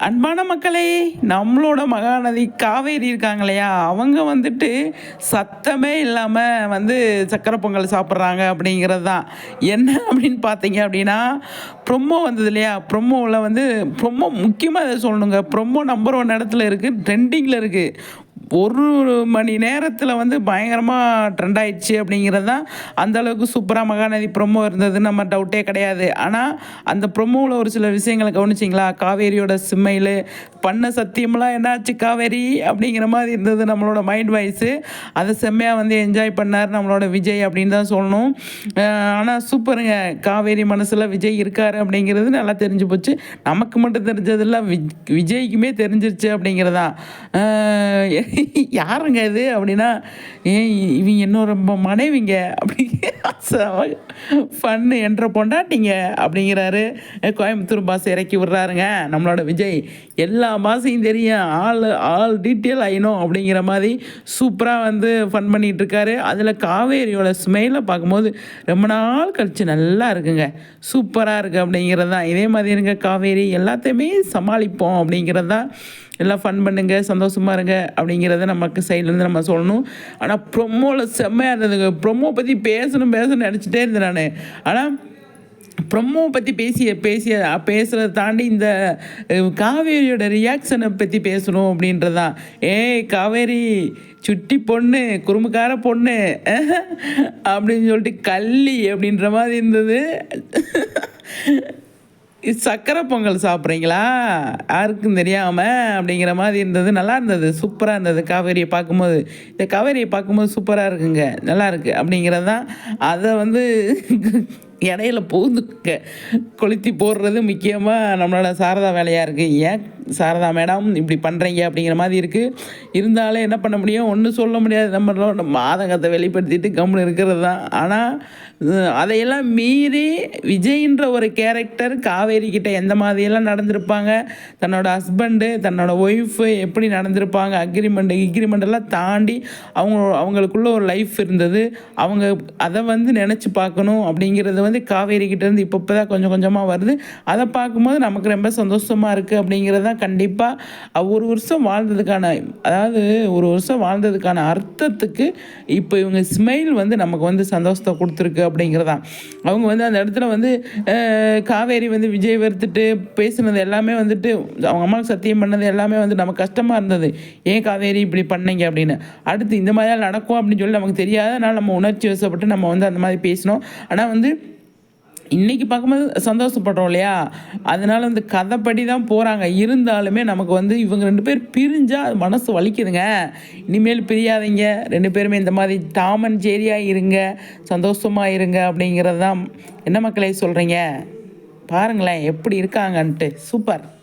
அன்பான மக்களே நம்மளோட மகாநதி காவேரி இருக்காங்க இல்லையா? அவங்க வந்துட்டு சத்தமே இல்லாமல் வந்து சக்கரை பொங்கல் சாப்பிட்றாங்க அப்படிங்கிறது தான் என்ன அப்படின்னு பார்த்தீங்க அப்படின்னா ப்ரொமோ வந்தது இல்லையா? ப்ரொமோவில் வந்து ப்ரொமோ முக்கியமாக இதை சொல்லணுங்க. ப்ரொமோ நம்பர் ஒன் இடத்துல இருக்குது ட்ரெண்டிங்கில் இருக்குது ஒரு மணி நேரத்தில் வந்து பயங்கரமாக ட்ரெண்ட் ஆயிடுச்சு அப்படிங்கிறது தான் அந்தளவுக்கு சூப்பராக மகாநதி ப்ரொமோ இருந்தது நம்ம டவுட்டே கிடையாது. ஆனால் அந்த ப்ரொமோவில் ஒரு சில விஷயங்களை கவனிச்சிங்களா? காவேரியோட சிம்மையில் பண்ண சத்தியமெல்லாம் என்னாச்சு காவேரி? அப்படிங்கிற மாதிரி இருந்தது நம்மளோட மைண்ட் வாய்ஸு அதை செம்மையாக வந்து என்ஜாய் பண்ணார் நம்மளோட விஜய் அப்படின்னு தான் சொல்லணும். ஆனால் சூப்பருங்க காவேரி மனசில் விஜய் இருக்கார். அப்படிங்கிறது நல்லா தெரிஞ்சு போச்சு. நமக்கு மட்டும் தெரிஞ்சதெல்லாம் விஜ் விஜய்க்குமே தெரிஞ்சிருச்சு அப்படிங்கிறதான் யாருங்க இது அப்படின்னா ஏன் இவங்க இன்னும் ரொம்ப மனைவிங்க அப்படி ஃபன்னு என்ற பொண்டாட்டிங்க அப்படிங்கிறாரு. கோயம்புத்தூர் பாஸ் இறக்கி விட்றாருங்க. நம்மளோட விஜய். எல்லா பாஸையும் தெரியும். ஆள் ஆல் டீட்டெயில் ஆயினும் அப்படிங்கிற மாதிரி சூப்பராக வந்து ஃபன் பண்ணிகிட்டு இருக்காரு. அதில் காவேரியோட ஸ்மெயிலை பார்க்கும்போது ரொம்ப நாள் கழிச்சு நல்லா இருக்குங்க. சூப்பராக இருக்குது அப்படிங்கிறது. தான் இதே மாதிரி இருங்க காவேரி எல்லாத்தையுமே சமாளிப்போம் அப்படிங்கிறது. தான் எல்லாம் ஃபன் பண்ணுங்கள் சந்தோஷமாக இருங்க அப்படிங்கிறத நமக்கு சைட்லேருந்து நம்ம சொல்லணும். ஆனால் ப்ரொமோவில் செம்மையாக இருந்ததுங்க. ப்ரொமோ பற்றி பேசணும் பேசணும்னு நினச்சிட்டே இருந்தேன் நான். ஆனால் ப்ரொமோ பற்றி பேசிய பேசிய பேசுகிறத தாண்டி இந்த காவேரியோட ரியாக்ஷனை பற்றி பேசணும் அப்படின்றதான் ஏய் காவேரி சுட்டி பொண்ணு குறும்புக்கார பொண்ணு அப்படின்னு சொல்லிட்டு கள்ளி அப்படின்ற மாதிரி இருந்தது. இது சக்கரை பொங்கல் சாப்பிட்றீங்களா? யாருக்கும் தெரியாமல் அப்படிங்கிற மாதிரி இருந்தது. நல்லா இருந்தது சூப்பராக இருந்தது காவேரியை பார்க்கும்போது. இந்த காவேரியை பார்க்கும்போது சூப்பராக இருக்குங்க நல்லா இருக்குது அப்படிங்கிறது தான் அதை வந்து இடையில பூந்து க- கொளுத்தி போடுறது முக்கியமாக நம்மளோட சாரதா வேலையாக இருக்குது ஏன் சாரதா மேடம் இப்படி பண்ணுறீங்க அப்படிங்கிற மாதிரி இருக்குது இருந்தாலும் என்ன பண்ண முடியும்? ஒன்றும் சொல்ல முடியாது. நம்மளோட மாதங்கத்தை வெளிப்படுத்திட்டு கம்முன்னு இருக்கிறது தான். ஆனால் அதையெல்லாம் மீறி விஜய்ன்ற ஒரு கேரக்டர் காவேரி கிட்ட எந்த மாதிரியெல்லாம் நடந்திருப்பாங்க? தன்னோட ஹஸ்பண்டு தன்னோட ஒய்ஃபு எப்படி நடந்திருப்பாங்க? அக்ரிமெண்ட் இக்ரிமெண்ட் எல்லாம் தாண்டி அவங்க அவங்களுக்குள்ள ஒரு லைஃப் இருந்தது. அவங்க அதை வந்து நினச்சி பார்க்கணும் அப்படிங்கிறது வந்து காவேரி இப்போ இப்போ தான் கொஞ்சம் கொஞ்சமாக வருது. அதை பார்க்கும்போது நமக்கு ரொம்ப சந்தோஷமாக இருக்குது அப்படிங்கிறது தான் கண்டிப்பாக ஒரு வருஷம் வாழ்ந்ததுக்கான அதாவது ஒரு வருஷம் வாழ்ந்ததுக்கான அர்த்தத்துக்கு இப்போ இவங்க ஸ்மைல் வந்து நமக்கு வந்து சந்தோஷத்தை கொடுத்துருக்கு அப்படிங்கிறதான் அவங்க வந்து அந்த இடத்துல வந்து காவேரி வந்து விஜய் வறுத்துட்டு பேசுனது எல்லாமே வந்துட்டு அவங்க அம்மாவுக்கு சத்தியம் பண்ணது எல்லாமே வந்து நமக்கு கஷ்டமாக இருந்தது. ஏன் காவேரி இப்படி பண்ணீங்க அப்படின்னு. அடுத்து இந்த மாதிரிலாம் நடக்கும் அப்படின்னு சொல்லி நமக்கு தெரியாதனால நம்ம உணர்ச்சி வசப்பட்டு நம்ம வந்து அந்த மாதிரி பேசினோம். ஆனால் வந்து இன்றைக்கி பார்க்கும்போது சந்தோஷப்படுறோம் இல்லையா? அதனால் வந்து கதைப்படி தான் போகிறாங்க இருந்தாலுமே நமக்கு வந்து இவங்க ரெண்டு பேர் பிரிஞ்சால் அது மனசு வலிக்குதுங்க. இனிமேல் பிரியாதீங்க. ரெண்டு பேருமே இந்த மாதிரி தாமன் ஜேரியாக இருங்க. சந்தோஷமாக இருங்க அப்படிங்கிறது தான் என்ன மக்களே சொல்கிறீங்க பாருங்களேன் எப்படி இருக்காங்கன்ட்டு. சூப்பர்.